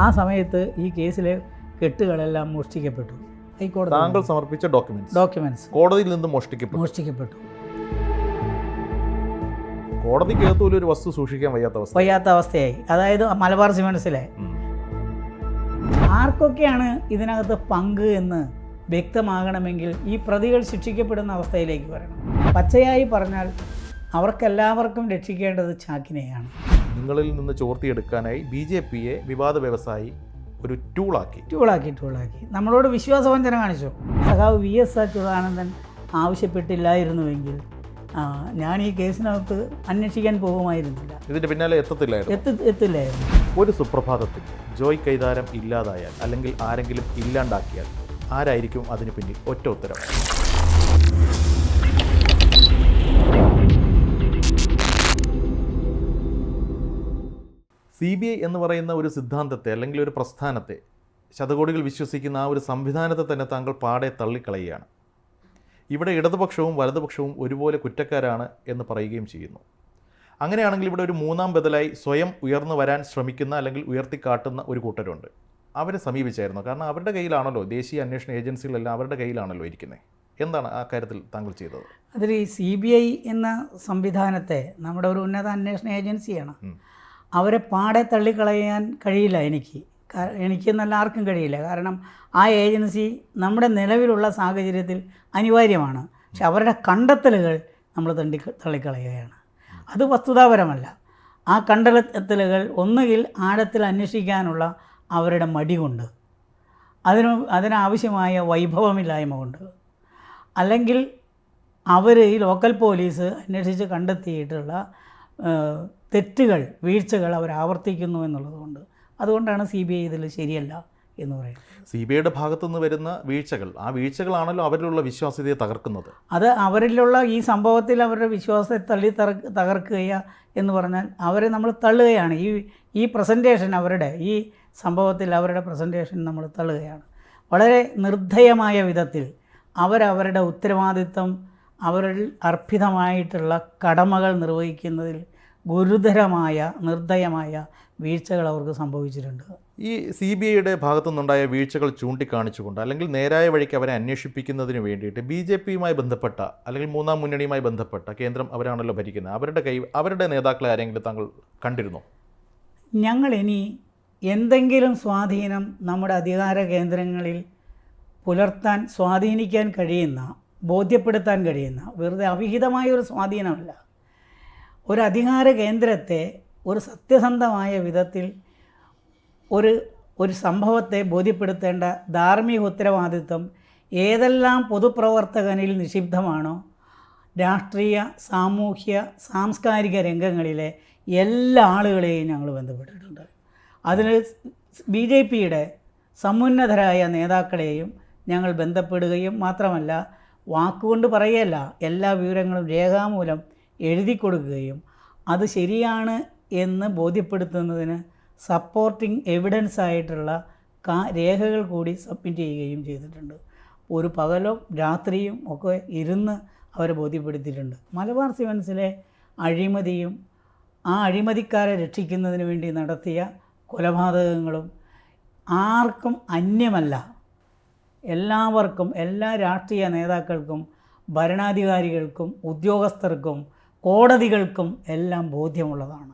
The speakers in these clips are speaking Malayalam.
ആ സമയത്ത് ഈ കേസിലെ കെട്ടുകളെല്ലാം മോഷ്ടിക്കപ്പെട്ടു. ഹൈക്കോടതി താങ്കൾ സമർപ്പിച്ച ഡോക്യുമെന്റ്സ് ഡോക്യുമെന്റ്സ് കോടതിയിൽ നിന്ന് മോഷ്ടിക്കപ്പെട്ടു. മോഷ്ടിക്കപ്പെട്ടു. കോടതിക്കകത്ത് പോലും ഒരു വസ്തു സൂക്ഷിക്കാൻ വയ്യാത്ത അവസ്ഥ. വയ്യാത്ത അവസ്ഥയായി. അതായത് മലബാർ സിമെന്റ്സിലെ ആർക്കൊക്കെയാണ് ഇതിനകത്ത് പങ്ക് എന്ന് വ്യക്തമാകണമെങ്കിൽ ഈ പ്രതികൾ ശിക്ഷിക്കപ്പെടുന്ന അവസ്ഥയിലേക്ക് വരണം. പച്ചയായി പറഞ്ഞാൽ അവർക്കെല്ലാവർക്കും രക്ഷിക്കേണ്ടത് ചാക്കിനെയാണ്. നിങ്ങളിൽ നിന്ന് ചോർത്തിയെടുക്കാനായി ബി ജെ പിയെ വിവാദ വ്യവസായി ഒരു ടൂളാക്കി ടൂളാക്കി ടൂളാക്കി നമ്മളോട് വിശ്വാസവഞ്ചന കാണിച്ചു? സഖാവ് വി എസ് അച്യുതാനന്ദൻ ആവശ്യപ്പെട്ടില്ലായിരുന്നുവെങ്കിൽ ഞാൻ ഈ കേസിനകത്ത് അന്വേഷിക്കാൻ പോകുമായിരുന്നില്ല. ഇതിന്റെ പിന്നാലെ എത്തത്തില്ലായിരുന്നു. എത്തി എത്തില്ലായിരുന്നു. ഒരു സുപ്രഭാതത്തിൽ ജോയ് കൈതാരം ഇല്ലാതായാൽ അല്ലെങ്കിൽ ആരെങ്കിലും ഇല്ലാണ്ടാക്കിയാൽ ആരായിരിക്കും അതിന് പിന്നിൽ? ഒറ്റ ഉത്തരം. സി ബി ഐ എന്ന് പറയുന്ന ഒരു സിദ്ധാന്തത്തെ അല്ലെങ്കിൽ ഒരു പ്രസ്ഥാനത്തെ ശതകോടികൾ വിശ്വസിക്കുന്ന ആ ഒരു സംവിധാനത്തെ തന്നെ താങ്കൾ പാടെ തള്ളിക്കളയുകയാണ്. ഇവിടെ ഇടതുപക്ഷവും വലതുപക്ഷവും ഒരുപോലെ കുറ്റക്കാരാണ് എന്ന് പറയുകയും ചെയ്യുന്നു. അങ്ങനെയാണെങ്കിൽ ഇവിടെ ഒരു മൂന്നാം ബദലായി സ്വയം ഉയർന്നു വരാൻ ശ്രമിക്കുന്ന അല്ലെങ്കിൽ ഉയർത്തിക്കാട്ടുന്ന ഒരു കൂട്ടരുണ്ട്. അവരെ സമീപിച്ചായിരുന്നു. കാരണം അവരുടെ കയ്യിലാണല്ലോ ദേശീയ അന്വേഷണ ഏജൻസികളെല്ലാം അവരുടെ കയ്യിലാണല്ലോ ഇരിക്കുന്നത് എന്താണ് ആ കാര്യത്തിൽ താങ്കൾ ചെയ്തത്? അതിൽ ഈ സി ബി ഐ എന്ന സംവിധാനത്തെ നമ്മുടെ ഒരു ഉന്നത അന്വേഷണ ഏജൻസിയാണ്. അവരെ പാടെ തള്ളിക്കളയാൻ കഴിയില്ല എനിക്ക്. എനിക്കെന്നല്ല എനിക്ക് നല്ല ആർക്കും കഴിയില്ല. കാരണം ആ ഏജൻസി നമ്മുടെ നിലവിലുള്ള സാഹചര്യത്തിൽ അനിവാര്യമാണ്. പക്ഷെ അവരുടെ കണ്ടെത്തലുകൾ നമ്മൾ തണ്ടി തള്ളിക്കളയുകയാണ്. അത് വസ്തുതാപരമല്ല. ആ കണ്ടെത്തലുകൾ ഒന്നുകിൽ ആഴത്തിൽ അന്വേഷിക്കാനുള്ള അവരുടെ മടി കൊണ്ട് അതിന് അതിനാവശ്യമായ വൈഭവമില്ലായ്മ കൊണ്ട് അല്ലെങ്കിൽ അവർ ഈ ലോക്കൽ പോലീസ് അന്വേഷിച്ച് കണ്ടെത്തിയിട്ടുള്ള തെറ്റുകൾ വീഴ്ചകൾ അവർ ആവർത്തിക്കുന്നു എന്നുള്ളതുകൊണ്ട് അതുകൊണ്ടാണ് സി ബി ഐ ഇതിൽ ശരിയല്ല എന്ന് പറയുന്നത്. സി ബി ഐയുടെ ഭാഗത്തു നിന്ന് വരുന്ന വീഴ്ചകൾ ആ വീഴ്ചകളാണല്ലോ അവരിലുള്ള വിശ്വാസ്യതയെ തകർക്കുന്നത്. അത് അവരിലുള്ള ഈ സംഭവത്തിൽ അവരുടെ വിശ്വാസത്തെ തള്ളി തകർക്കുക എന്ന് പറഞ്ഞാൽ അവരെ നമ്മൾ തള്ളുകയാണ്. ഈ ഈ പ്രസന്റേഷൻ അവരുടെ ഈ സംഭവത്തിൽ അവരുടെ പ്രസന്റേഷൻ നമ്മൾ തള്ളുകയാണ്. വളരെ നിർദ്ധയമായ വിധത്തിൽ അവരവരുടെ ഉത്തരവാദിത്വം അവരിൽ അർപ്പിതമായിട്ടുള്ള കടമകൾ നിർവഹിക്കുന്നതിൽ ഗുരുതരമായ നിർദ്ദയമായ വീഴ്ചകൾ അവർക്ക് സംഭവിച്ചിട്ടുണ്ട്. ഈ സി ബി ഐയുടെ ഭാഗത്തുനിന്നുണ്ടായ വീഴ്ചകൾ ചൂണ്ടിക്കാണിച്ചുകൊണ്ട് അല്ലെങ്കിൽ നേരായ വഴിക്ക് അവരെ അന്വേഷിപ്പിക്കുന്നതിന് വേണ്ടിയിട്ട് ബി ജെ പിയുമായി ബന്ധപ്പെട്ട അല്ലെങ്കിൽ മൂന്നാം മുന്നണിയുമായി ബന്ധപ്പെട്ട കേന്ദ്രം അവരാണല്ലോ ഭരിക്കുന്നത്. അവരുടെ കൈ അവരുടെ നേതാക്കളെ ആരെങ്കിലും താങ്കൾ കണ്ടിരുന്നോ? ഞങ്ങൾ ഇനി എന്തെങ്കിലും സ്വാധീനം നമ്മുടെ അധികാര കേന്ദ്രങ്ങളിൽ പുലർത്താൻ സ്വാധീനിക്കാൻ കഴിയുന്ന ബോധ്യപ്പെടുത്താൻ കഴിയുന്ന വെറുതെ അവിഹിതമായ ഒരു സ്വാധീനമല്ല. ഒരു അധികാര കേന്ദ്രത്തെ ഒരു സത്യസന്ധമായ വിധത്തിൽ ഒരു ഒരു സംഭവത്തെ ബോധ്യപ്പെടുത്തേണ്ട ധാർമ്മിക ഉത്തരവാദിത്വം ഏതെല്ലാം പൊതുപ്രവർത്തകനിൽ നിഷിബ്ധമാണോ രാഷ്ട്രീയ സാമൂഹ്യ സാംസ്കാരിക രംഗങ്ങളിലെ എല്ലാ ആളുകളെയും ഞങ്ങൾ ബന്ധപ്പെട്ടിട്ടുണ്ട്. അതിൽ ബി ജെ പിയുടെ സമുന്നതരായ നേതാക്കളെയും ഞങ്ങൾ ബന്ധപ്പെടുകയും മാത്രമല്ല വാക്കുകൊണ്ട് പറയുകയല്ല എല്ലാ വിവരങ്ങളും രേഖാമൂലം എഴുതി കൊടുക്കുകയും അത് ശരിയാണ് എന്ന് ബോധ്യപ്പെടുത്തുന്നതിന് സപ്പോർട്ടിംഗ് എവിഡൻസ് ആയിട്ടുള്ള കാ രേഖകൾ കൂടി സബ്മിറ്റ് ചെയ്യുകയും ചെയ്തിട്ടുണ്ട്. ഒരു പകലും രാത്രിയും ഒക്കെ ഇരുന്ന് അവരെ ബോധ്യപ്പെടുത്തിയിട്ടുണ്ട്. മലബാർ സിമൻസിലെ അഴിമതിയും ആ അഴിമതിക്കാരെ രക്ഷിക്കുന്നതിന് വേണ്ടി നടത്തിയ കൊലപാതകങ്ങളും ആർക്കും അന്യമല്ല. എല്ലാവർക്കും എല്ലാ രാഷ്ട്രീയ നേതാക്കൾക്കും ഭരണാധികാരികൾക്കും ഉദ്യോഗസ്ഥർക്കും കോടതികൾക്കും എല്ലാം ബോധ്യമുള്ളതാണ്.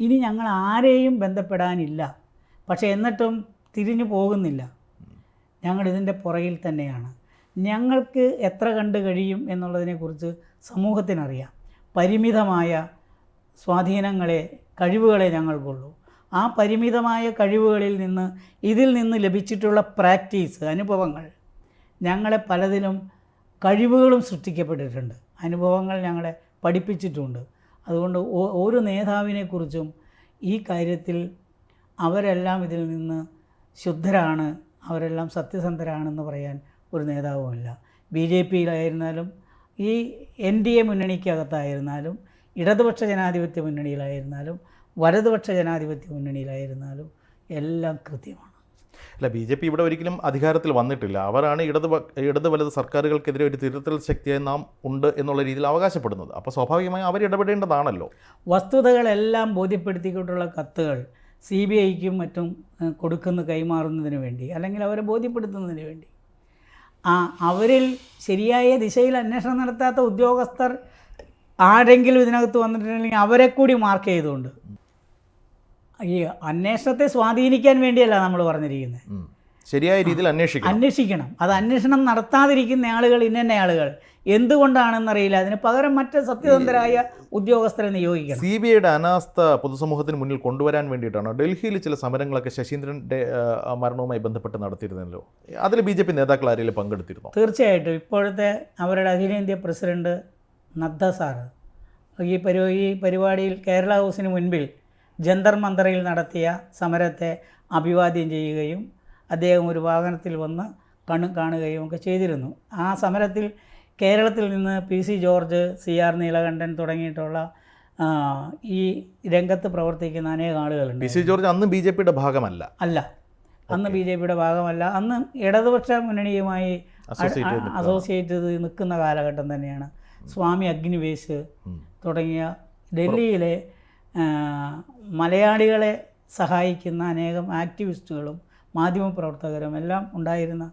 ഇനി ഞങ്ങൾ ആരെയും ബന്ധപ്പെടാനില്ല. പക്ഷേ എന്നിട്ടും തിരിഞ്ഞു പോകുന്നില്ല. ഞങ്ങൾ ഇതിന്റെ പുറകിൽ തന്നെയാണ്. ഞങ്ങൾക്ക് എത്ര കണ്ട് കഴിയും എന്നുള്ളതിനെക്കുറിച്ച് സമൂഹത്തിനറിയാം. പരിമിതമായ സ്വാധീനങ്ങളെ കഴിവുകളെ ഞങ്ങൾക്കുള്ളൂ. ആ പരിമിതമായ കഴിവുകളിൽ നിന്ന് ഇതിൽ നിന്ന് ലഭിച്ചിട്ടുള്ള പ്രാക്ടീസ് അനുഭവങ്ങൾ ഞങ്ങളെ പലതിലും കഴിവുകളും സൃഷ്ടിക്കപ്പെട്ടിട്ടുണ്ട്. അനുഭവങ്ങൾ ഞങ്ങളെ പഠിപ്പിച്ചിട്ടുണ്ട്. അതുകൊണ്ട് ഒരു നേതാവിനെക്കുറിച്ചും ഈ കാര്യത്തിൽ അവരെല്ലാം ഇതിൽ നിന്ന് ശുദ്ധരാണ് അവരെല്ലാം സത്യസന്ധരാണെന്ന് പറയാൻ ഒരു നേതാവുമില്ല. ബി ജെ പിയിലായിരുന്നാലും ഈ എൻ ഡി എ മുന്നണിക്കകത്തായിരുന്നാലും ഇടതുപക്ഷ ജനാധിപത്യ മുന്നണിയിലായിരുന്നാലും വലതുപക്ഷ ജനാധിപത്യ മുന്നണിയിലായിരുന്നാലും എല്ലാം കൃത്യമാണ്. അല്ല ബി ജെ പി ഇവിടെ ഒരിക്കലും അധികാരത്തിൽ വന്നിട്ടില്ല. അവരാണ് ഇടത് ഇടത് വലത് സർക്കാരുകൾക്കെതിരെ ഒരു തിരുത്തൽ ശക്തിയായി നാം ഉണ്ട് എന്നുള്ള രീതിയിൽ അവകാശപ്പെടുന്നത്. അപ്പോൾ സ്വാഭാവികമായും അവർ ഇടപെടേണ്ടതാണല്ലോ. വസ്തുതകളെല്ലാം ബോധ്യപ്പെടുത്തിക്കൊണ്ടുള്ള കത്തുകൾ സി ബി ഐക്കും മറ്റും കൊടുക്കുന്ന കൈമാറുന്നതിന് വേണ്ടി അല്ലെങ്കിൽ അവരെ ബോധ്യപ്പെടുത്തുന്നതിന് വേണ്ടി. ആ അവരിൽ ശരിയായ ദിശയിൽ അന്വേഷണം നടത്താത്ത ഉദ്യോഗസ്ഥർ ആരെങ്കിലും ഇതിനകത്ത് വന്നിട്ടുണ്ടെങ്കിൽ അവരെ കൂടി മാർക്ക് ചെയ്തുകൊണ്ട് ഈ അന്വേഷണത്തെ സ്വാധീനിക്കാൻ വേണ്ടിയല്ല നമ്മൾ പറഞ്ഞിരിക്കുന്നത് ശരിയായ രീതിയിൽ അന്വേഷിക്കണം. അന്വേഷിക്കണം. അത് അന്വേഷണം നടത്താതിരിക്കുന്ന ആളുകൾ ഇന്ന ആളുകൾ. എന്തുകൊണ്ടാണെന്നറിയില്ല. അതിന് പകരം മറ്റ് സത്യസന്ധരായ ഉദ്യോഗസ്ഥരെ നിയോഗിക്കണം. സി ബി ഐയുടെ അനാസ്ഥ പൊതുസമൂഹത്തിന് മുന്നിൽ കൊണ്ടുവരാൻ വേണ്ടിയിട്ടാണ്? ഡൽഹിയിൽ ചില സമരങ്ങളൊക്കെ ശശീന്ദ്രന്റെ മരണവുമായി ബന്ധപ്പെട്ട് നടത്തിയിരുന്നല്ലോ. അതിൽ ബി ജെ പി നേതാക്കൾ ആരെങ്കിലും പങ്കെടുത്തിരുന്നു? തീർച്ചയായിട്ടും. ഇപ്പോഴത്തെ അവരുടെ അഖിലേന്ത്യാ പ്രസിഡന്റ് നദ്ദ സാറ്. ഈ പരി ഈ പരിപാടിയിൽ കേരള ഹൗസിന് മുൻപിൽ ജന്തർ മന്ദറയിൽ നടത്തിയ സമരത്തെ അഭിവാദ്യം ചെയ്യുകയും അദ്ദേഹം ഒരു വാഹനത്തിൽ വന്ന് കണ്ണു കാണുകയും ഒക്കെ ചെയ്തിരുന്നു. ആ സമരത്തിൽ കേരളത്തിൽ നിന്ന് P C George C R Neelakantan തുടങ്ങിയിട്ടുള്ള ഈ രംഗത്ത് പ്രവർത്തിക്കുന്ന അനേകം ആളുകളുണ്ട്. പി സി ജോർജ് അന്ന് ബി ജെ പിയുടെ ഭാഗമല്ല. അല്ല. അന്ന് ബി ജെ പിയുടെ ഭാഗമല്ല. അന്ന് ഇടതുപക്ഷ മുന്നണിയുമായി. അസോസിയേറ്റ് ചെയ്ത് നിൽക്കുന്ന കാലഘട്ടം തന്നെയാണ്. സ്വാമി അഗ്നിവേശ് തുടങ്ങിയ ഡൽഹിയിലെ മലയാളികളെ സഹായിക്കുന്ന അനേകം ആക്ടിവിസ്റ്റുകളും മാധ്യമപ്രവർത്തകരും എല്ലാം ഉണ്ടായിരുന്ന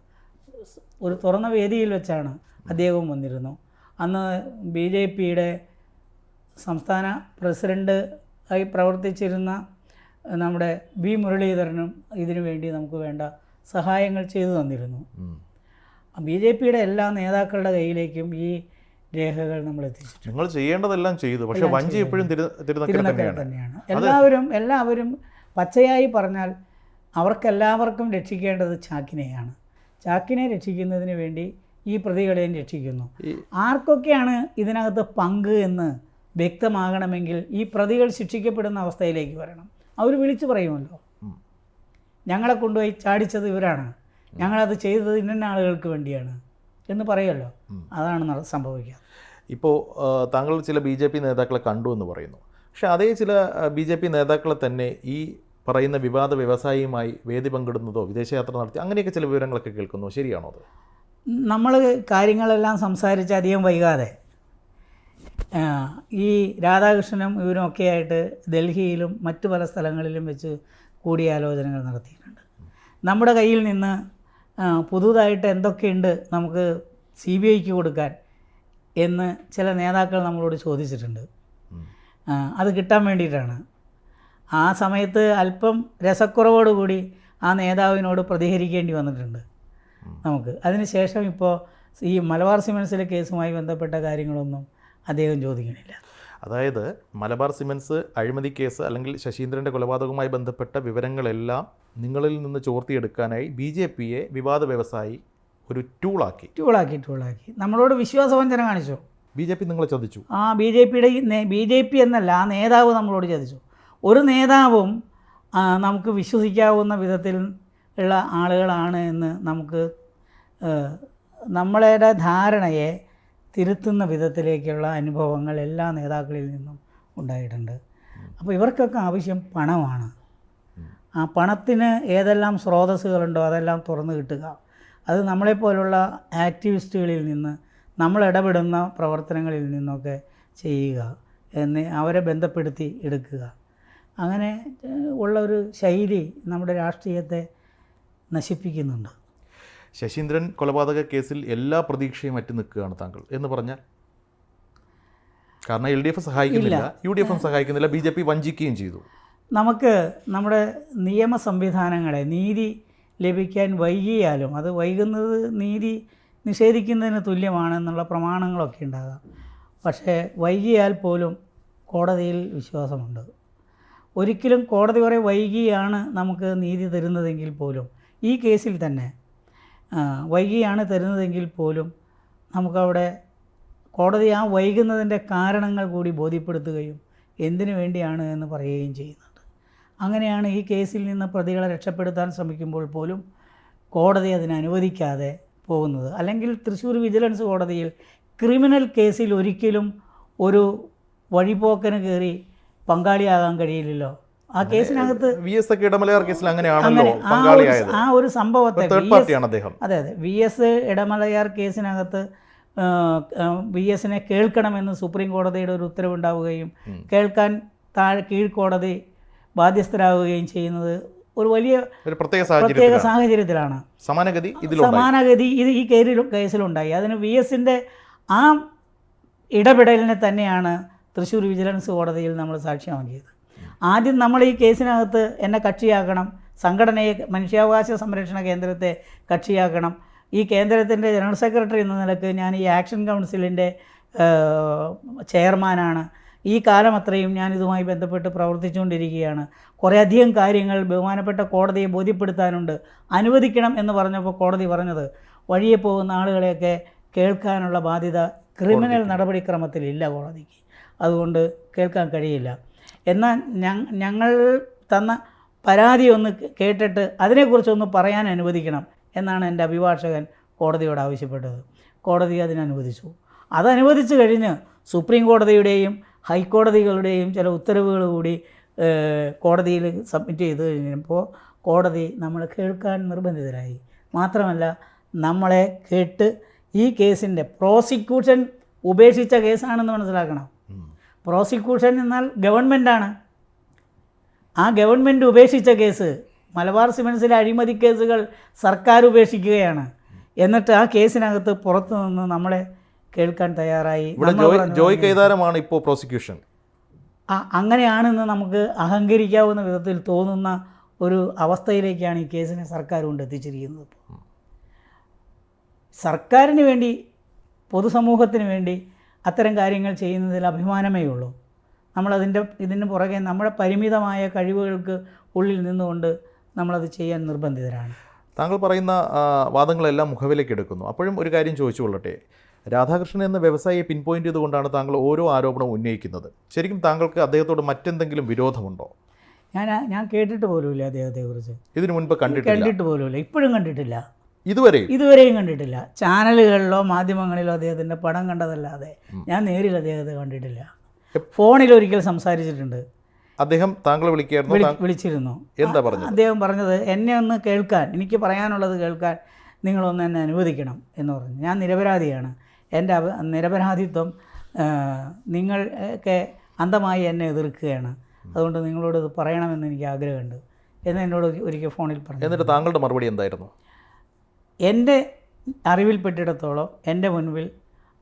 ഒരു തുറന്ന വേദിയിൽ വെച്ചാണ് അദ്ദേഹവും വന്നിരുന്നു അന്ന് ബി ജെ പിയുടെ സംസ്ഥാന പ്രസിഡന്റ് ആയി പ്രവർത്തിച്ചിരുന്ന നമ്മുടെ ബി മുരളീധരനും ഇതിനു വേണ്ടി നമുക്ക് വേണ്ട സഹായങ്ങൾ ചെയ്തു തന്നിരുന്നു. ബി ജെ പിയുടെ എല്ലാ നേതാക്കളുടെ കയ്യിലേക്കും ഈ രേഖകൾ നമ്മൾ എത്തിച്ചിട്ടുണ്ട്. നിങ്ങൾ ചെയ്യേണ്ടതെല്ലാം ചെയ്തു. പക്ഷേ വഞ്ചി എപ്പോഴും തിരുനക്കര തന്നെയാണ്. എല്ലാവരും എല്ലാവരും പച്ചയായി പറഞ്ഞാൽ അവർക്കെല്ലാവർക്കും രക്ഷിക്കേണ്ടത് ചാക്കിനെയാണ്. ചാക്കിനെ രക്ഷിക്കുന്നതിന് വേണ്ടി ഈ പ്രതികളെയും രക്ഷിക്കുന്നു. ആർക്കൊക്കെയാണ് ഇതിനകത്ത് പങ്ക് എന്ന് വ്യക്തമാകണമെങ്കിൽ ഈ പ്രതികൾ ശിക്ഷിക്കപ്പെടുന്ന അവസ്ഥയിലേക്ക് വരണം. അവർ വിളിച്ചു പറയുമല്ലോ. ഞങ്ങളെ കൊണ്ടുപോയി ചാടിച്ചത് ഇവരാണ്. ഞങ്ങളത് ചെയ്തത് ഇന്ന ആളുകൾക്ക് വേണ്ടിയാണ്. എന്ന് പറയുമല്ലോ അതാണ് സംഭവിക്കുക. ഇപ്പോൾ താങ്കൾ ചില ബി ജെ പി നേതാക്കളെ കണ്ടു എന്ന് പറയുന്നു. പക്ഷെ അതേ ചില ബി ജെ പി നേതാക്കളെ തന്നെ ഈ പറയുന്ന വിവാദ വ്യവസായിയുമായി വേദി പങ്കിടുന്നതോ വിദേശയാത്ര നടത്തി അങ്ങനെയൊക്കെ ചില വിവരങ്ങളൊക്കെ കേൾക്കുന്നു. ശരിയാണോ അത്? നമ്മൾ കാര്യങ്ങളെല്ലാം സംസാരിച്ച് അധികം വൈകാതെ ഈ രാധാകൃഷ്ണനും ഇവരും ഒക്കെ ആയിട്ട് ഡൽഹിയിലും മറ്റു പല സ്ഥലങ്ങളിലും വെച്ച് കൂടിയാലോചനകൾ നടത്തിയിട്ടുണ്ട്. നമ്മുടെ കയ്യിൽ നിന്ന് പുതുതായിട്ട് എന്തൊക്കെയുണ്ട് നമുക്ക് സി ബി ഐക്ക് കൊടുക്കാൻ എന്ന് ചില നേതാക്കൾ നമ്മളോട് ചോദിച്ചിട്ടുണ്ട്. അത് കിട്ടാൻ വേണ്ടിയിട്ടാണ്. ആ സമയത്ത് അല്പം രസക്കുറവോടുകൂടി ആ നേതാവിനോട് പ്രതികരിക്കേണ്ടി വന്നിട്ടുണ്ട് നമുക്ക്. അതിനുശേഷം ഇപ്പോൾ ഈ മലബാർ സിമെൻസിലെ കേസുമായി ബന്ധപ്പെട്ട കാര്യങ്ങളൊന്നും അദ്ദേഹം ചോദിക്കണില്ല. അതായത് മലബാർ സിമൻസ് അഴിമതി കേസ് അല്ലെങ്കിൽ ശശീന്ദ്രന്റെ കൊലപാതകവുമായി ബന്ധപ്പെട്ട വിവരങ്ങളെല്ലാം നിങ്ങളിൽ നിന്ന് ചോർത്തിയെടുക്കാനായി ബി ജെ പിയെ വിവാദ വ്യവസായി ഒരു ടൂളാക്കി. ടൂളാക്കി ടൂളാക്കി. നമ്മളോട് വിശ്വാസവഞ്ചന കാണിച്ചു. ബി ജെ പി നിങ്ങളെ ചതിച്ചു. ആ ബി ജെ പിയുടെ ബി ജെ പി എന്നല്ല ആ നേതാവ് നമ്മളോട് ചതിച്ചു. ഒരു നേതാവും നമുക്ക് വിശ്വസിക്കാവുന്ന വിധത്തിൽ ഉള്ള ആളുകളാണ് എന്ന് നമുക്ക് നമ്മളുടെ ധാരണയെ തിരുത്തുന്ന വിധത്തിലേക്കുള്ള അനുഭവങ്ങൾ എല്ലാ നേതാക്കളിൽ നിന്നും ഉണ്ടായിട്ടുണ്ട്. അപ്പോൾ ഇവർക്കൊക്കെ ആവശ്യം പണമാണ്. ആ പണത്തിന് ഏതെല്ലാം സ്രോതസ്സുകളുണ്ടോ അതെല്ലാം തുറന്നു കിട്ടുക. അത് നമ്മളെപ്പോലുള്ള ആക്ടിവിസ്റ്റുകളിൽ നിന്ന് നമ്മൾ ഇടപെടുന്ന പ്രവർത്തനങ്ങളിൽ നിന്നൊക്കെ ചെയ്യുക. എന്ന് അവരെ ബന്ധപ്പെടുത്തി എടുക്കുക. അങ്ങനെ ഉള്ള ഒരു ശൈലി നമ്മുടെ രാഷ്ട്രീയത്തെ നശിപ്പിക്കുന്നുണ്ട്. ശശീന്ദ്രൻ കൊലപാതക കേസിൽ എല്ലാ പ്രതീക്ഷയും മറ്റു നിൽക്കുകയാണ് താങ്കൾ എന്ന് പറഞ്ഞാൽ? കാരണം എൽ ഡി എഫ് സഹായിക്കുന്നില്ല യു ഡി എഫും സഹായിക്കുന്നില്ല ബി ജെ പി വഞ്ചിക്കുകയും ചെയ്തു. നമുക്ക് നമ്മുടെ നിയമ സംവിധാനങ്ങളെ നീതി ലഭിക്കാൻ വൈകിയാലും അത് വൈകുന്നത് നീതി നിഷേധിക്കുന്നതിന് തുല്യമാണെന്നുള്ള പ്രമാണങ്ങളൊക്കെ ഉണ്ടാകാം. പക്ഷേ വൈകിയാൽ പോലും കോടതിയിൽ വിശ്വാസമുണ്ട്. ഒരിക്കലും കോടതി വരെ വൈകിയാണ് നമുക്ക് നീതി തരുന്നതെങ്കിൽ പോലും ഈ കേസിൽ തന്നെ വൈകിയാണ് തരുന്നതെങ്കിൽ പോലും നമുക്കവിടെ കോടതി ആ വൈകുന്നതിന്റെ കാരണങ്ങൾ കൂടി ബോധ്യപ്പെടുത്തുകയും എന്തിനു വേണ്ടിയാണ് എന്ന് പറയുകയും ചെയ്യുന്നുണ്ട്. അങ്ങനെയാണ് ഈ കേസിൽ നിന്ന് പ്രതികളെ രക്ഷപ്പെടുത്താൻ ശ്രമിക്കുമ്പോൾ പോലും കോടതി അതിന് അനുവദിക്കാതെ പോകുന്നത്. അല്ലെങ്കിൽ തൃശ്ശൂർ വിജിലൻസ് കോടതിയിൽ ക്രിമിനൽ കേസിൽ ഒരിക്കലും ഒരു വഴിപോക്കന് കയറി പങ്കാളിയാകാൻ കഴിയില്ലല്ലോ. ആ കേസിനകത്ത് വി എസ് ഒക്കെ ഇടമലയാർ കേസിൽ അങ്ങനെയാണല്ലോ അങ്ങനെ ആ ഒരു പങ്കാളിയായത്. ആ ഒരു സംഭവത്തെ തേർഡ് പാർട്ടിയാണ് അദ്ദേഹം. അതെ അതെ. വി എസ് ഇടമലയാർ കേസിനകത്ത് വി എസിനെ കേൾക്കണമെന്ന് സുപ്രീം കോടതിയുടെ ഒരു ഉത്തരവുണ്ടാവുകയും കേൾക്കാൻ താഴെ കീഴ്ക്കോടതി ബാധ്യസ്ഥരാകുകയും ചെയ്യുന്നത് ഒരു വലിയ ഒരു പ്രത്യേക പ്രത്യേക സാഹചര്യത്തിലാണ്. സമാനഗതി സമാനഗതി ഇത് ഈ കേസിലും കേസിലുണ്ടായി. അതിന് വി എസിന്റെ ആ ഇടപെടലിനെ തന്നെയാണ് തൃശ്ശൂർ വിജിലൻസ് കോടതിയിൽ നമ്മൾ സാക്ഷ്യമാക്കിയത് ആദ്യം നമ്മൾ ഈ കേസിനകത്ത് എന്നെ കക്ഷിയാക്കണം. സംഘടനയെ മനുഷ്യാവകാശ സംരക്ഷണ കേന്ദ്രത്തെ കക്ഷിയാക്കണം. ഈ കേന്ദ്രത്തിന്റെ ജനറൽ സെക്രട്ടറി എന്ന നിലയ്ക്ക് ഞാൻ ഈ ആക്ഷൻ കൗൺസിലിന്റെ ചെയർമാനാണ്. ഈ കാലം അത്രയും ഞാൻ ഇതുമായി ബന്ധപ്പെട്ട് പ്രവർത്തിച്ചുകൊണ്ടിരിക്കുകയാണ്. കുറേയധികം കാര്യങ്ങൾ ബഹുമാനപ്പെട്ട കോടതിയെ ബോധ്യപ്പെടുത്താനുണ്ട്. അനുവദിക്കണം എന്ന് പറഞ്ഞപ്പോൾ കോടതി പറഞ്ഞത്. വഴിയെ പോകുന്ന ആളുകളെയൊക്കെ കേൾക്കാനുള്ള ബാധ്യത ക്രിമിനൽ നടപടിക്രമത്തിലില്ല കോടതിക്ക്. അതുകൊണ്ട് കേൾക്കാൻ കഴിയില്ല. എന്നാൽ ഞങ്ങൾ തന്ന പരാതി ഒന്ന് കേട്ടിട്ട് അതിനെക്കുറിച്ചൊന്ന് പറയാൻ അനുവദിക്കണം എന്നാണ് എന്റെ അഭിഭാഷകൻ കോടതിയോട് ആവശ്യപ്പെട്ടത്. കോടതി അതിനനുവദിച്ചു. അതനുവദിച്ചു കഴിഞ്ഞ് സുപ്രീം കോടതിയുടെയും ഹൈക്കോടതികളുടെയും ചില ഉത്തരവുകൾ കൂടി കോടതിയിൽ സബ്മിറ്റ് ചെയ്ത് കഴിഞ്ഞപ്പോൾ കോടതി നമ്മൾ കേൾക്കാൻ നിർബന്ധിതരായി. മാത്രമല്ല നമ്മളെ കേട്ട് ഈ കേസിന്റെ പ്രോസിക്യൂഷൻ ഉപേക്ഷിച്ച കേസാണെന്ന് മനസ്സിലാക്കണം. പ്രോസിക്യൂഷൻ എന്നാൽ ഗവൺമെന്റാണ്. ആ ഗവൺമെന്റ് ഉപേക്ഷിച്ച കേസ് മലബാർ സിമൻസിലെ അഴിമതി കേസുകൾ സർക്കാർ ഉപേക്ഷിക്കുകയാണ്. എന്നിട്ട് ആ കേസിനകത്ത് പുറത്തു നിന്ന് നമ്മളെ കേൾക്കാൻ തയ്യാറായി. ജോയ് കൈതാരമാണ് ഇപ്പോൾ പ്രോസിക്യൂഷൻ. ആ അങ്ങനെയാണെന്ന് നമുക്ക് അഹങ്കരിക്കാവുന്ന വിധത്തിൽ തോന്നുന്ന ഒരു അവസ്ഥയിലേക്കാണ് ഈ കേസിനെ സർക്കാർ കൊണ്ട് എത്തിച്ചിരിക്കുന്നത്. സർക്കാരിന് വേണ്ടി പൊതുസമൂഹത്തിന് വേണ്ടി അത്തരം കാര്യങ്ങൾ ചെയ്യുന്നതിൽ അഭിമാനമേ ഉള്ളൂ. നമ്മളതിന്റെ ഇതിന് പുറകെ നമ്മുടെ പരിമിതമായ കഴിവുകൾക്ക് ഉള്ളിൽ നിന്നുകൊണ്ട് നമ്മളത് ചെയ്യാൻ നിർബന്ധിതരാണ്. താങ്കൾ പറയുന്ന വാദങ്ങളെല്ലാം മുഖവിലേക്ക് എടുക്കുന്നു. അപ്പോഴും ഒരു കാര്യം ചോദിച്ചു കൊള്ളട്ടെ രാധാകൃഷ്ണൻ എന്ന വ്യവസായിയെ പിൻ പോയിന്റ് ചെയ്തുകൊണ്ടാണ് താങ്കൾ ഓരോ ആരോപണവും ഉന്നയിക്കുന്നത്. ശരിക്കും താങ്കൾക്ക് അദ്ദേഹത്തോട് മറ്റെന്തെങ്കിലും വിരോധമുണ്ടോ? ഞാൻ ഞാൻ കേട്ടിട്ട് പോലുമില്ല അദ്ദേഹത്തെ കുറിച്ച് ഇതിനു മുൻപ് കണ്ടിട്ട് കണ്ടിട്ട് പോലുമില്ല. ഇപ്പോഴും കണ്ടിട്ടില്ല. ഇതുവരെ ഇതുവരെയും കണ്ടിട്ടില്ല. ചാനലുകളിലോ മാധ്യമങ്ങളിലോ അദ്ദേഹത്തിന്റെ പടം കണ്ടതല്ലാതെ ഞാൻ നേരിൽ അദ്ദേഹത്തെ കണ്ടിട്ടില്ല. ഫോണിൽ ഒരിക്കൽ സംസാരിച്ചിട്ടുണ്ട്. അദ്ദേഹം താങ്കളെ വിളിക്കായിരുന്നു വിളിച്ചിരുന്നു. എന്താ പറഞ്ഞത്? അദ്ദേഹം പറഞ്ഞത് എന്നെ ഒന്ന് കേൾക്കാൻ എനിക്ക് പറയാനുള്ളത് കേൾക്കാൻ നിങ്ങളൊന്ന് എന്നെ അനുവദിക്കണം എന്ന് പറഞ്ഞു. ഞാൻ നിരപരാധിയാണ്. എന്റെ നിരപരാധിത്വം നിങ്ങളൊക്കെ അന്ധമായി എന്നെ എതിർക്കുകയാണ്. അതുകൊണ്ട് നിങ്ങളോട് ഇത് പറയണമെന്ന് എനിക്ക് ആഗ്രഹമുണ്ട് എന്ന് എന്നോട് ഒരിക്കൽ ഫോണിൽ പറഞ്ഞു. എന്നിട്ട് താങ്കളുടെ മറുപടി എന്തായിരുന്നു? എന്റെ അറിവിൽപ്പെട്ടിടത്തോളം എന്റെ മുൻപിൽ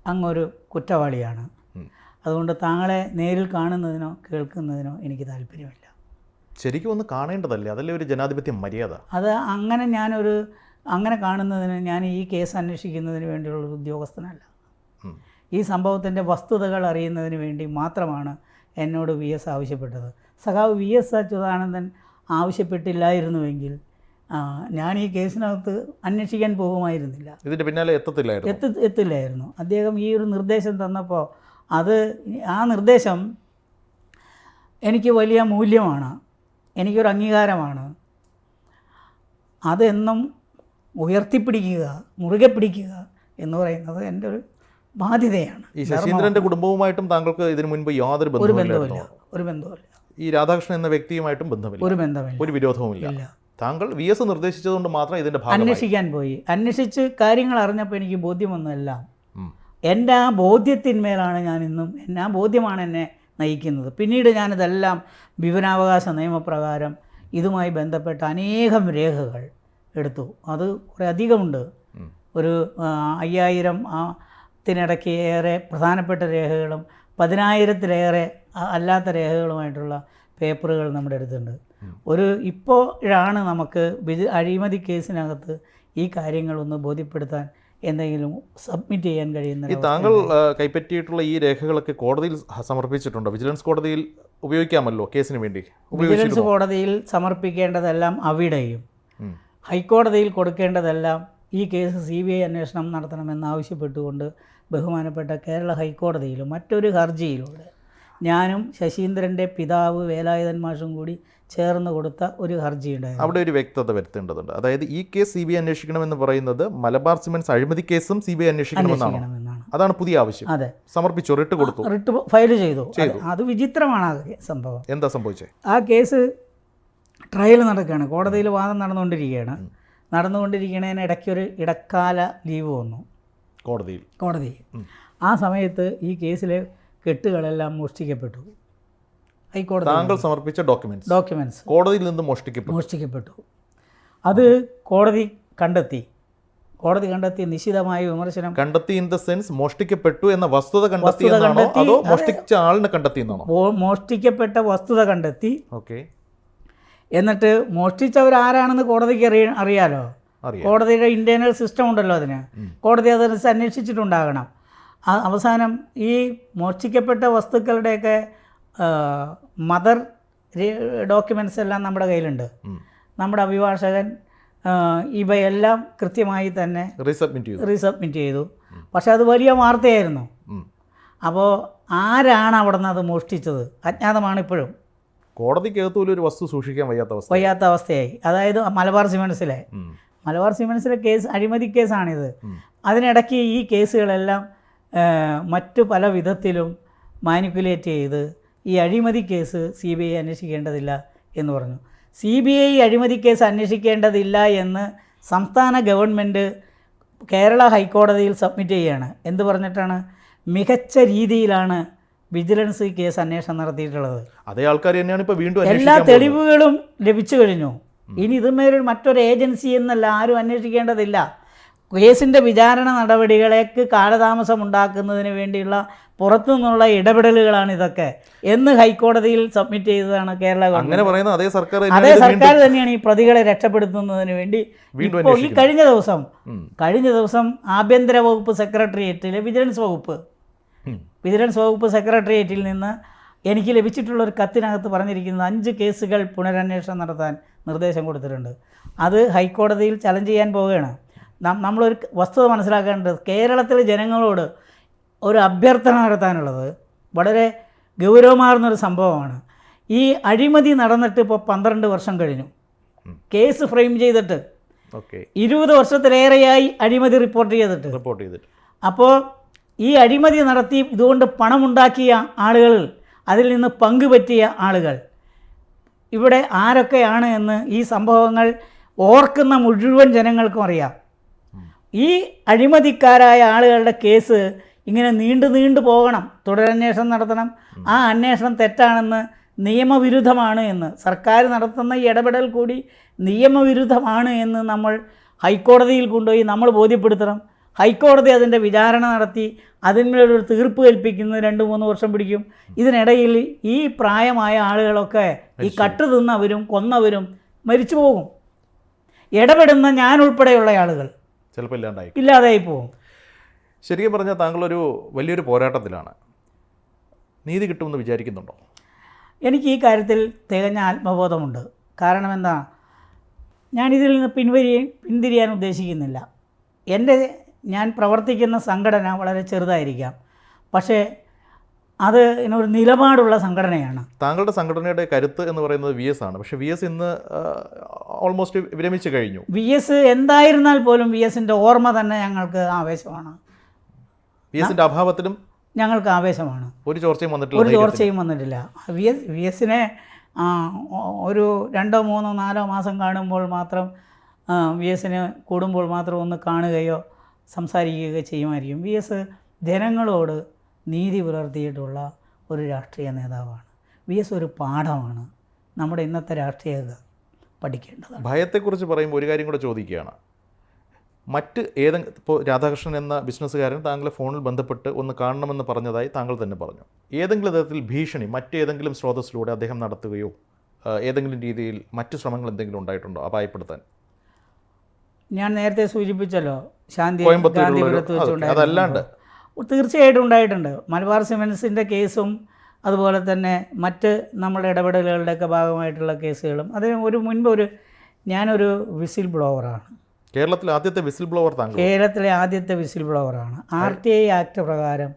അങ്ങൊരു കുറ്റവാളിയാണ്. അതുകൊണ്ട് താങ്കളെ നേരിൽ കാണുന്നതിനോ കേൾക്കുന്നതിനോ എനിക്ക് താല്പര്യമില്ല. ശരിക്കും ഒന്ന് കാണേണ്ടതല്ലേ? അതല്ലേ ഒരു ജനാധിപത്യ മര്യാദ? അത് അങ്ങനെ ഞാനൊരു അങ്ങനെ കാണുന്നതിന് ഞാൻ ഈ കേസ് അന്വേഷിക്കുന്നതിന് വേണ്ടിയുള്ള ഉദ്യോഗസ്ഥനല്ല. ഈ സംഭവത്തിന്റെ വസ്തുതകൾ അറിയുന്നതിന് വേണ്ടി മാത്രമാണ് എന്നോട് വി എസ് ആവശ്യപ്പെട്ടത്. സഖാവ് വി എസ് അച്യുതാനന്ദൻ ആവശ്യപ്പെട്ടില്ലായിരുന്നുവെങ്കിൽ ഞാൻ ഈ കേസിനകത്ത് അന്വേഷിക്കാൻ പോകുമായിരുന്നില്ല. ഇതിന്റെ പിന്നാലെ എത്തത്തില്ലായിരുന്നു. എത്തി എത്തില്ലായിരുന്നു. അദ്ദേഹം ഈ ഒരു നിർദ്ദേശം തന്നപ്പോൾ അത് ആ നിർദ്ദേശം എനിക്ക് വലിയ മൂല്യമാണ്. എനിക്കൊരു അംഗീകാരമാണ്. അതെന്നും ഉയർത്തിപ്പിടിക്കുക മുറുകെ പിടിക്കുക എന്ന് പറയുന്നത് എന്റെ ഒരു ബാധ്യതയാണ്. ഈ ശശീന്ദ്രന്റെ കുടുംബവുമായിട്ടും താങ്കൾക്ക് ഇതിനു മുൻപ് യാതൊരു ബന്ധവുമില്ല. ഒരു ബന്ധവുമില്ല. ഈ രാധാകൃഷ്ണൻ എന്ന വ്യക്തിയുമായിട്ടും ബന്ധമില്ല. ഒരു ബന്ധമില്ല ഒരു വിരോധവുമില്ല. താങ്കൾ വി എസ് നിർദ്ദേശിച്ചതുകൊണ്ട് മാത്രം ഇതിന്റെ ഭാഗമായി. അന്വേഷിക്കാൻ പോയി. അന്വേഷിച്ച് കാര്യങ്ങൾ അറിഞ്ഞപ്പോൾ എനിക്ക് ബോധ്യം ഉം. എന്റെ ആ ബോധ്യത്തിന്മേലാണ് ഞാൻ ഇന്നും എന്നാ ആ ബോധ്യമാണ് എന്നെ നയിക്കുന്നത്. പിന്നീട് ഞാനിതെല്ലാം വിവരാവകാശ നിയമപ്രകാരം ഇതുമായി ബന്ധപ്പെട്ട അനേകം രേഖകൾ എടുത്തു. അത് കുറേ അധികമുണ്ട്. ഒരു അയ്യായിരം ത്തിനിടയ്ക്ക് ഏറെ പ്രധാനപ്പെട്ട രേഖകളും പതിനായിരത്തിലേറെ അല്ലാത്ത രേഖകളുമായിട്ടുള്ള പേപ്പറുകൾ നമ്മുടെ അടുത്തുണ്ട്. ഒരു ഇപ്പോഴാണ് നമുക്ക് വിജ അഴിമതി കേസിനകത്ത് ഈ കാര്യങ്ങളൊന്ന് ബോധ്യപ്പെടുത്താൻ എന്തെങ്കിലും സബ്മിറ്റ് ചെയ്യാൻ കഴിയുന്ന ഈ താങ്കൾ കൈപ്പറ്റിയിട്ടുള്ള ഈ രേഖകളൊക്കെ കോടതിയിൽ സമർപ്പിച്ചിട്ടുണ്ട് സമർപ്പിച്ചിട്ടുണ്ടോ? വിജിലൻസ് കോടതിയിൽ ഉപയോഗിക്കാമല്ലോ കേസിന് വേണ്ടി? വിജിലൻസ് കോടതിയിൽ സമർപ്പിക്കേണ്ടതെല്ലാം അവിടെയും. ഹൈക്കോടതിയിൽ കൊടുക്കേണ്ടതെല്ലാം ഈ കേസ് സി ബി ഐ അന്വേഷണം നടത്തണമെന്നാവശ്യപ്പെട്ടുകൊണ്ട് ബഹുമാനപ്പെട്ട കേരള ഹൈക്കോടതിയിലും മറ്റൊരു ഹർജിയിലൂടെ ഞാനും ശശീന്ദ്രന്റെ പിതാവ് വേലായുധൻ മാഷും കൂടി ചേർന്ന് കൊടുത്ത ഒരു ഹർജി ഉണ്ടായിരുന്നു. അവിടെ ഒരു വ്യക്തത വരുത്തേണ്ടതുണ്ട്. അതായത് ഈ കേസ് സി ബി ഐ അന്വേഷിക്കണമെന്ന് പറയുന്നത് മലബാർ സിമെന്റ്സ് അഴിമതി കേസും സി ബി ഐ അന്വേഷിക്കണമെന്നാണ്? അതാണ് പുതിയ ആവശ്യം. അതെ. സമർപ്പിച്ചു റിട്ട് കൊടുത്തു. റിട്ട് ഫയൽ ചെയ്തു. അത് വിചിത്രമാണ് ആ സംഭവം. എന്താ സംഭവിച്ചത് ആ കേസ് ട്രയൽ നടക്കുകയാണ്. കോടതിയിൽ വാദം നടന്നുകൊണ്ടിരിക്കുകയാണ്. നടന്നുകൊണ്ടിരിക്കുന്നതിന് ഇടയ്ക്കൊരു ഇടക്കാല ലീവ് വന്നു. കോടതിയിൽ. കോടതിയിൽ. ആ സമയത്ത് ഈ കേസിലെ കെട്ടുകളെല്ലാം മോഷ്ടിക്കപ്പെട്ടു. ഹൈക്കോടതി താങ്കൾ സമർപ്പിച്ച ഡോക്യുമെന്റ്സ് ഡോക്യുമെന്റ്സ് കോടതിയിൽ നിന്ന് മോഷ്ടിക്കപ്പെട്ടു. മോഷ്ടിക്കപ്പെട്ടു. അത് കോടതി കണ്ടെത്തി. കോടതി കണ്ടെത്തി നിശിതമായ വിമർശനം. കണ്ടെത്തി ഇൻ ദ സെൻസ് മോഷ്ടിക്കപ്പെട്ടു എന്ന വസ്തുത കണ്ടെത്തി അതോ മോഷ്ടിച്ച ആളിനെ കണ്ടെത്തി മോഷ്ടിക്കപ്പെട്ട വസ്തുത കണ്ടെത്തി. ഓക്കെ. എന്നിട്ട് മോഷ്ടിച്ചവർ ആരാണെന്ന് കോടതിക്ക് അറിയ അറിയാലോ? കോടതിയുടെ ഇന്റേണൽ സിസ്റ്റം ഉണ്ടല്ലോ അതിന്. കോടതി അതനുസരിച്ച് അന്വേഷിച്ചിട്ടുണ്ടാകണം. അവസാനം ഈ മോർച്ചിക്കപ്പെട്ട വസ്തുക്കളുടെയൊക്കെ മദർ ഡോക്യുമെന്റ്സ് എല്ലാം നമ്മുടെ കയ്യിലുണ്ട്. നമ്മുടെ അഭിഭാഷകൻ ഇവയെല്ലാം കൃത്യമായി തന്നെ റീസബ്മിറ്റ് ചെയ്തു. റീസബ്മിറ്റ് ചെയ്തു. പക്ഷേ അത് വലിയ വാർത്തയായിരുന്നു. അപ്പോൾ ആരാണ് അവിടെ നിന്ന് അത് മോഷ്ടിച്ചത്? അജ്ഞാതമാണ് ഇപ്പോഴും. കോടതിക്കകത്ത് പോലും ഒരു വസ്തു സൂക്ഷിക്കാൻ വയ്യാത്ത അവസ്ഥ വയ്യാത്ത അവസ്ഥയായി. അതായത് മലബാർ സിമൻസിലെ. മലബാർ സിമൻസിലെ കേസ് അഴിമതി കേസാണിത്. അതിനിടയ്ക്ക് ഈ കേസുകളെല്ലാം മറ്റു പല വിധത്തിലും മാനിപ്പുലേറ്റ് ചെയ്ത് ഈ അഴിമതി കേസ് സി ബി ഐ അന്വേഷിക്കേണ്ടതില്ല എന്ന് പറഞ്ഞു. സി ബി ഐ അഴിമതി കേസ് അന്വേഷിക്കേണ്ടതില്ല എന്ന് സംസ്ഥാന ഗവൺമെന്റ് കേരള ഹൈക്കോടതിയിൽ സബ്മിറ്റ് ചെയ്യുകയാണ് എന്ത് പറഞ്ഞിട്ടാണ്? മികച്ച രീതിയിലാണ് വിജിലൻസ് കേസ് അന്വേഷണം നടത്തിയിട്ടുള്ളത്. അതേ ആൾക്കാർ തന്നെയാണ് ഇപ്പോൾ വീണ്ടും എല്ലാ. തെളിവുകളും ലഭിച്ചു കഴിഞ്ഞു. ഇനി ഇതുമേൽ മറ്റൊരു ഏജൻസി എന്നല്ല ആരും അന്വേഷിക്കേണ്ടതില്ല. കേസിന്റെ വിചാരണ നടപടികളേക്ക് കാലതാമസം ഉണ്ടാക്കുന്നതിന് വേണ്ടിയുള്ള പുറത്തു നിന്നുള്ള ഇടപെടലുകളാണ് ഇതൊക്കെ. എന്ന് ഹൈക്കോടതിയിൽ സബ്മിറ്റ് ചെയ്തതാണ് കേരള അങ്ങനെ പറയുന്ന അതേ സർക്കാർ അതേ സർക്കാർ തന്നെയാണ് ഈ പ്രതികളെ രക്ഷപ്പെടുത്തുന്നതിന് വേണ്ടി ഇപ്പോൾ ഈ കഴിഞ്ഞ ദിവസം കഴിഞ്ഞ ദിവസം ആഭ്യന്തര വകുപ്പ് സെക്രട്ടേറിയറ്റിലെ വിജിലൻസ് വകുപ്പ്. വിജിലൻസ് വകുപ്പ് സെക്രട്ടേറിയറ്റിൽ നിന്ന് എനിക്ക് ലഭിച്ചിട്ടുള്ള ഒരു കത്തിനകത്ത് പറഞ്ഞിരിക്കുന്നത് അഞ്ച് കേസുകൾ പുനരന്വേഷണം നടത്താൻ നിർദ്ദേശം കൊടുത്തിട്ടുണ്ട്. അത് ഹൈക്കോടതിയിൽ ചലഞ്ച് ചെയ്യാൻ പോവുകയാണ്. നമ്മളൊരു വസ്തുത മനസ്സിലാക്കേണ്ടത് കേരളത്തിലെ ജനങ്ങളോട് ഒരു അഭ്യർത്ഥന നടത്താനുള്ളത് വളരെ ഗൗരവമാർന്നൊരു സംഭവമാണ്. ഈ അഴിമതി നടന്നിട്ട് ഇപ്പോൾ പന്ത്രണ്ട് വർഷം കഴിഞ്ഞു. കേസ് ഫ്രെയിം ചെയ്തിട്ട് ഓക്കെ. ഇരുപത് വർഷത്തിലേറെയായി അഴിമതി റിപ്പോർട്ട് ചെയ്തിട്ട്. റിപ്പോർട്ട് ചെയ്തിട്ട്. അപ്പോൾ ഈ അഴിമതി നടത്തി ഇതുകൊണ്ട് പണമുണ്ടാക്കിയ ആളുകൾ അതിൽ നിന്ന് പങ്കുപറ്റിയ ആളുകൾ ഇവിടെ ആരൊക്കെയാണ് എന്ന് ഈ സംഭവങ്ങൾ ഓർക്കുന്ന മുഴുവൻ ജനങ്ങൾക്കും അറിയാം. ഈ അഴിമതിക്കാരായ ആളുകളുടെ കേസ് ഇങ്ങനെ നീണ്ടു നീണ്ടു പോകണം. തുടരന്വേഷണം നടത്തണം. ആ അന്വേഷണം തെറ്റാണെന്ന് നിയമവിരുദ്ധമാണ് എന്ന്. സർക്കാർ നടത്തുന്ന ഈ ഇടപെടൽ കൂടി നിയമവിരുദ്ധമാണ് എന്ന് നമ്മൾ ഹൈക്കോടതിയിൽ കൊണ്ടുപോയി നമ്മൾ ബോധ്യപ്പെടുത്തണം. ഹൈക്കോടതി അതിന്റെ വിചാരണ നടത്തി അതിന്മേലൊരു തീർപ്പ് കൽപ്പിക്കുന്നത് രണ്ട് മൂന്ന് വർഷം പിടിക്കും. ഇതിനിടയിൽ ഈ പ്രായമായ ആളുകളൊക്കെ ഈ കട്ട് തിന്നവരും കൊന്നവരും മരിച്ചു പോകും. ഇടപെടുന്ന ഞാൻ ഉൾപ്പെടെയുള്ള ആളുകൾ. ചിലപ്പോൾ ഇല്ലാണ്ടായി. ഇല്ലാതായി പോകും ശരിക്കും പറഞ്ഞാൽ താങ്കളൊരു വലിയൊരു പോരാട്ടത്തിലാണ്. നീതി കിട്ടുമെന്ന് വിചാരിക്കുന്നുണ്ടോ? എനിക്ക് ഈ കാര്യത്തിൽ തികഞ്ഞ ആത്മബോധമുണ്ട്. കാരണം എന്താ? ഞാനിതിൽ നിന്ന് പിൻവരി പിന്തിരിയാൻ ഉദ്ദേശിക്കുന്നില്ല. എന്റെ ഞാൻ പ്രവർത്തിക്കുന്ന സംഘടന വളരെ ചെറുതായിരിക്കാം. പക്ഷേ അത് ഒരു നിലപാടുള്ള സംഘടനയാണ്. താങ്കളുടെ സംഘടനയുടെ കരുത്ത് എന്ന് പറയുന്നത് വി എസ് ആണ്. പക്ഷെ വി എസ് ഇന്ന് ഓൾമോസ്റ്റ് വിരമിച്ചു കഴിഞ്ഞു. വി എസ് എന്തായിരുന്നാൽ പോലും വി എസിന്റെ ഓർമ്മ തന്നെ ഞങ്ങൾക്ക് ആവേശമാണ്. വി എസിന്റെ അഭാവത്തിലും ഞങ്ങൾക്ക് ആവേശമാണ്. ഒരു ചോർച്ചയും വന്നിട്ടില്ല ഒരു ചോർച്ചയും വന്നിട്ടില്ല. വി എസ് വി എസിനെ ഒരു രണ്ടോ മൂന്നോ നാലോ മാസം കാണുമ്പോൾ മാത്രം വി എസിന് കൂടുമ്പോൾ മാത്രം ഒന്ന് കാണുകയോ സംസാരിക്കുകയോ ചെയ്യുമായിരിക്കും. വി എസ് ജനങ്ങളോട് നീതി പുലർത്തിയിട്ടുള്ള ഒരു രാഷ്ട്രീയ നേതാവാണ്. വി എസ് ഒരു പാഠമാണ്. നമ്മുടെ ഇന്നത്തെ രാഷ്ട്രീയത പഠിക്കേണ്ടത് ഭയത്തെക്കുറിച്ച് പറയുമ്പോൾ ഒരു കാര്യം കൂടെ ചോദിക്കുകയാണ്. മറ്റ് ഏതെങ്കിലും ഇപ്പോൾ രാധാകൃഷ്ണൻ എന്ന ബിസിനസ്സുകാരൻ താങ്കളെ ഫോണിൽ ബന്ധപ്പെട്ട് ഒന്ന് കാണണമെന്ന് പറഞ്ഞതായി താങ്കൾ തന്നെ പറഞ്ഞു. ഏതെങ്കിലും തരത്തിൽ ഭീഷണി മറ്റേതെങ്കിലും സ്രോതസ്സിലൂടെ അദ്ദേഹം നടത്തുകയോ ഏതെങ്കിലും രീതിയിൽ മറ്റ് ശ്രമങ്ങൾ എന്തെങ്കിലും ഉണ്ടായിട്ടുണ്ടോ? അപായപ്പെടുത്താൻ. ഞാൻ നേരത്തെ സൂചിപ്പിച്ചല്ലോ ശാന്തി കോയമ്പത്തൂരിലുള്ള അതല്ലാണ്ട്. തീർച്ചയായിട്ടും ഉണ്ടായിട്ടുണ്ട്. മലബാർ സിമൻസിന്റെ കേസും അതുപോലെ തന്നെ മറ്റ് നമ്മുടെ ഇടപെടലുകളുടെയൊക്കെ ഭാഗമായിട്ടുള്ള കേസുകളും. അതിന് ഒരു മുൻപ് ഒരു ഞാനൊരു വിസിൽ ബ്ലോവറാണ്. കേരളത്തിലെ ആദ്യത്തെ വിസിൽ ബ്ലോവർ താങ്കൾ? കേരളത്തിലെ ആദ്യത്തെ വിസിൽ ബ്ലോവറാണ്. ആർ ടി ഐ ആക്ട് പ്രകാരം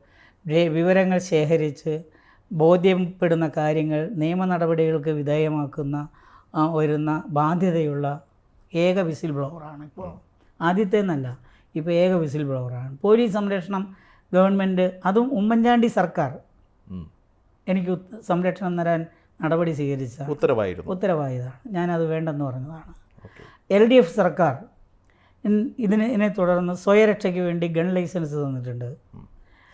വിവരങ്ങൾ ശേഖരിച്ച് ബോധ്യപ്പെടുന്ന കാര്യങ്ങൾ നിയമ നടപടികൾക്ക് വിധേയമാക്കുന്ന വരുന്ന ബാധ്യതയുള്ള ഏക വിസിൽ ബ്ലോവറാണ് ഇപ്പോൾ. ആദ്യത്തെ എന്നല്ല ഇപ്പോൾ ഏക വിസിൽ ബ്ലോവറാണ്. പോലീസ് സംരക്ഷണം ഗവൺമെന്റ് അതും ഉമ്മൻചാണ്ടി സർക്കാർ. എനിക്ക് സംരക്ഷണം തരാൻ നടപടി സ്വീകരിച്ച ഉത്തരവായിരുന്നു. ഉത്തരവായതാണ്. ഞാനത് വേണ്ടെന്ന് പറഞ്ഞതാണ്. എൽ ഡി എഫ് സർക്കാർ ഇതിനെ ഇതിനെ തുടർന്ന് സ്വയരക്ഷയ്ക്ക് വേണ്ടി ഗൺ ലൈസൻസ് തന്നിട്ടുണ്ട്.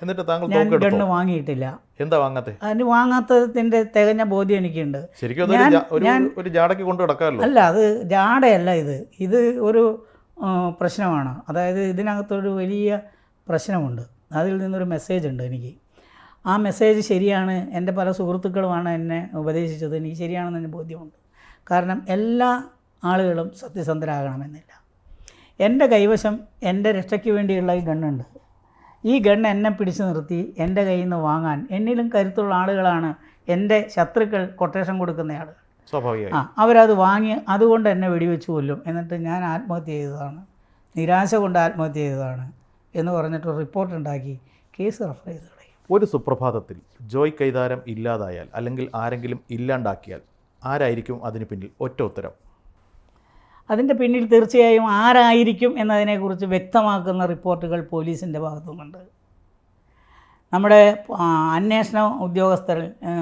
എന്നിട്ട് താങ്കൾ ഞാൻ ഗണ്ണ് വാങ്ങിയിട്ടില്ല. എന്താ വാങ്ങാത്തെ? അതിന് വാങ്ങാത്തതിന്റെ തികഞ്ഞ ബോധ്യം എനിക്കുണ്ട്. ശരിക്കും ഒരു ഒരു ജാടയ്ക്ക് കൊണ്ട് കിടക്കാമല്ലോ അല്ല അത് ജാടയല്ല ഇത്. ഇത് ഒരു പ്രശ്നമാണ്. അതായത് ഇതിനകത്തൊരു വലിയ പ്രശ്നമുണ്ട്. അതിൽ നിന്നൊരു മെസ്സേജ് ഉണ്ട് എനിക്ക്. ആ മെസ്സേജ് ശരിയാണ് എന്റെ പല സുഹൃത്തുക്കളുമാണ് എന്നെ ഉപദേശിച്ചത് എനിക്ക് ശരിയാണെന്ന് എന്റെ ബോധ്യമുണ്ട്. കാരണം എല്ലാ ആളുകളും സത്യസന്ധരാകണമെന്നില്ല. എന്റെ കൈവശം എന്റെ രക്ഷയ്ക്ക് വേണ്ടിയുള്ള ഈ ഗണ്ണുണ്ട്. ഈ ഗണ്ണ് എന്നെ പിടിച്ചു നിർത്തി എന്റെ കയ്യിൽ നിന്ന് വാങ്ങാൻ എന്നിലും കരുത്തുള്ള ആളുകളാണ് എന്റെ ശത്രുക്കൾ കൊട്ടേഷൻ കൊടുക്കുന്ന ആളുകൾ. ആ അവരത് വാങ്ങി അതുകൊണ്ട് എന്നെ വെടിവെച്ച് കൊല്ലും. എന്നിട്ട് ഞാൻ ആത്മഹത്യ ചെയ്തതാണ്. നിരാശ കൊണ്ട് ആത്മഹത്യ ചെയ്തതാണ്. എന്ന് പറഞ്ഞിട്ട് റിപ്പോർട്ട് ഉണ്ടാക്കി. കേസ് റഫർ ചെയ്ത് കളയും ഒരു സുപ്രഭാതത്തിൽ ജോയ് കൈതാരം ഇല്ലാതായാൽ അല്ലെങ്കിൽ ആരെങ്കിലും ഇല്ലാണ്ടാക്കിയാൽ ആരായിരിക്കും അതിന് പിന്നിൽ? ഒറ്റ ഉത്തരം. അതിന്റെ പിന്നിൽ തീർച്ചയായും ആരായിരിക്കും എന്നതിനെക്കുറിച്ച് വ്യക്തമാക്കുന്ന റിപ്പോർട്ടുകൾ പോലീസിന്റെ ഭാഗത്തുനിന്നുണ്ട് നമ്മുടെ അന്വേഷണ ഉദ്യോഗസ്ഥർ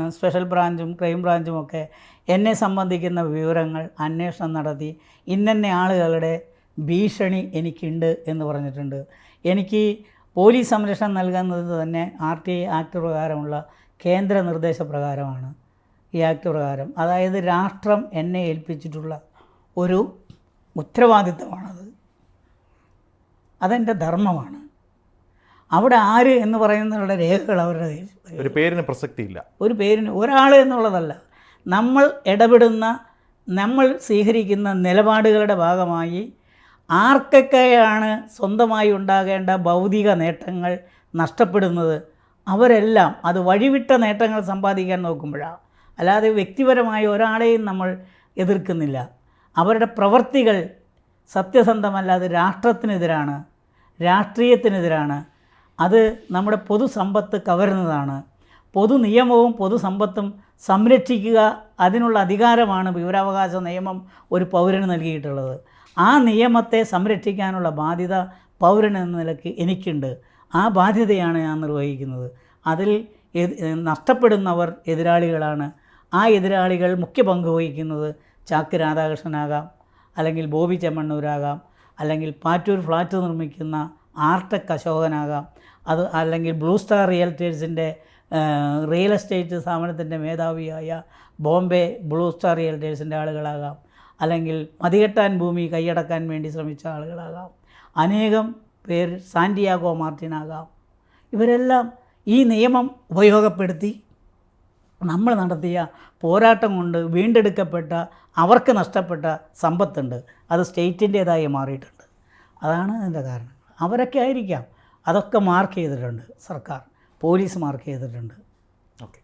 സ്പെഷ്യൽ ബ്രാഞ്ചും ക്രൈം ബ്രാഞ്ചും ഒക്കെ എന്നെ സംബന്ധിക്കുന്ന വിവരങ്ങൾ അന്വേഷണം നടത്തി ഇന്നെ ആളുകളുടെ ഭീഷണി എനിക്കുണ്ട് എന്ന് പറഞ്ഞിട്ടുണ്ട്. എനിക്ക് പോലീസ് സംരക്ഷണം നൽകുന്നത് തന്നെ ആർ ടി ഐ ആക്ട് പ്രകാരമുള്ള കേന്ദ്ര നിർദ്ദേശപ്രകാരമാണ് ഈ ആക്ട് പ്രകാരം. അതായത് രാഷ്ട്രം എന്നെ ഏൽപ്പിച്ചിട്ടുള്ള ഒരു ഉത്തരവാദിത്തമാണത് അതെന്റെ ധർമ്മമാണ്. അവിടെ ആര് എന്ന് പറയുന്നവരുടെ രേഖകൾ അവരുടെ ഒരു പേരിന് പ്രസക്തിയില്ല. ഒരു പേരിന് ഒരാൾ എന്നുള്ളതല്ല. നമ്മൾ ഇടപെടുന്ന നമ്മൾ സ്വീകരിക്കുന്ന നിലപാടുകളുടെ ഭാഗമായി ആർക്കൊക്കെയാണ് സ്വന്തമായി ഉണ്ടാകേണ്ട ഭൗതിക നേട്ടങ്ങൾ നഷ്ടപ്പെടുന്നത്? അവരെല്ലാം അത് വഴിവിട്ട നേട്ടങ്ങൾ സമ്പാദിക്കാൻ നോക്കുമ്പോഴാണ് അല്ലാതെ വ്യക്തിപരമായ ഒരാളെയും നമ്മൾ എതിർക്കുന്നില്ല. അവരുടെ പ്രവൃത്തികൾ സത്യസന്ധമല്ലാതെ രാഷ്ട്രത്തിനെതിരാണ് രാഷ്ട്രീയത്തിനെതിരാണ്. അത് നമ്മുടെ പൊതുസമ്പത്ത് കവരുന്നതാണ്. പൊതു നിയമവും പൊതുസമ്പത്തും സംരക്ഷിക്കുക അതിനുള്ള അധികാരമാണ് വിവരാവകാശ നിയമം ഒരു പൗരന് നൽകിയിട്ടുള്ളത്. ആ നിയമത്തെ സംരക്ഷിക്കാനുള്ള ബാധ്യത പൗരൻ എന്ന നിലയ്ക്ക് എനിക്കുണ്ട്. ആ ബാധ്യതയാണ് ഞാൻ നിർവഹിക്കുന്നത്. അതിൽ നഷ്ടപ്പെടുന്നവർ എതിരാളികളാണ്. ആ എതിരാളികൾ മുഖ്യ പങ്ക് വഹിക്കുന്നത് ചാക്ക് രാധാകൃഷ്ണനാകാം അല്ലെങ്കിൽ ബോബി ചെമ്മണ്ണൂരാകാം അല്ലെങ്കിൽ പാറ്റൂർ ഫ്ലാറ്റ് നിർമ്മിക്കുന്ന ആർടെക് അശോകനാകാം അത് അല്ലെങ്കിൽ ബ്ലൂ സ്റ്റാർ റിയൽറ്റേഴ്സിന്റെ റിയൽ എസ്റ്റേറ്റ് സ്ഥാപനത്തിന്റെ മേധാവിയായ ബോംബെ ബ്ലൂ സ്റ്റാർ റിയൽറ്റേഴ്സിന്റെ ആളുകളാകാം. അല്ലെങ്കിൽ മതികെട്ടാൻ ഭൂമി കൈയടക്കാൻ വേണ്ടി ശ്രമിച്ച ആളുകളാകാം. അനേകം പേർ സാന്റിയാഗോ മാർട്ടിനാകാം. ഇവരെല്ലാം ഈ നിയമം ഉപയോഗപ്പെടുത്തി നമ്മൾ നടത്തിയ പോരാട്ടം കൊണ്ട് വീണ്ടെടുക്കപ്പെട്ട അവർക്ക് നഷ്ടപ്പെട്ട സമ്പത്തുണ്ട്. അത് സ്റ്റേറ്റിന്റേതായി മാറിയിട്ടുണ്ട്. അതാണ് അതിന്റെ കാരണം. അവരൊക്കെ ആയിരിക്കാം. അതൊക്കെ മാർക്ക് ചെയ്തിട്ടുണ്ട് സർക്കാർ. പോലീസ് മാർക്ക് ചെയ്തിട്ടുണ്ട്. ഓക്കെ.